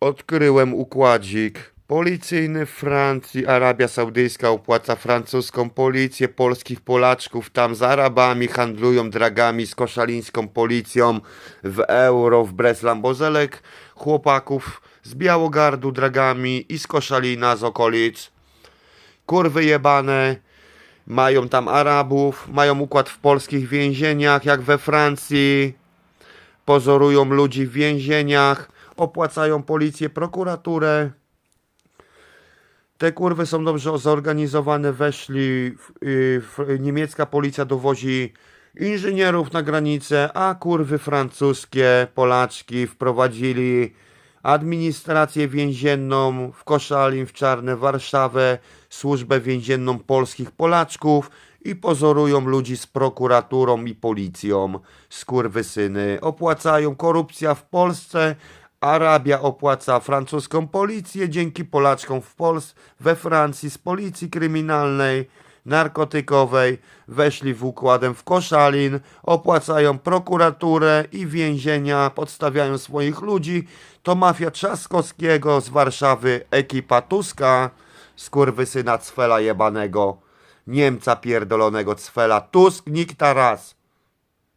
Odkryłem układzik. Policyjny Francji, Arabia Saudyjska opłaca francuską policję, polskich Polaczków tam z Arabami handlują dragami z koszalińską policją w euro w Breslan Bozelek, chłopaków z Białogardu dragami i z Koszalina z okolic. Kurwy jebane, mają tam Arabów, mają układ w polskich więzieniach jak we Francji pozorują ludzi w więzieniach, opłacają policję, prokuraturę. Te kurwy są dobrze zorganizowane, weszli, y, niemiecka policja dowozi inżynierów na granicę, a kurwy francuskie, Polaczki wprowadzili administrację więzienną w Koszalin, w Czarne, Warszawę, służbę więzienną polskich Polaczków i pozorują ludzi z prokuraturą i policją. Skurwysyny opłacają korupcja w Polsce, Arabia opłaca francuską policję dzięki Polaczkom w Polsce, we Francji z policji kryminalnej, narkotykowej, weszli w układem w Koszalin, opłacają prokuraturę i więzienia, podstawiają swoich ludzi. To mafia Trzaskowskiego z Warszawy, ekipa Tuska, skurwysyna Cfela jebanego, Niemca pierdolonego Cfela, Tusk, nikt raz.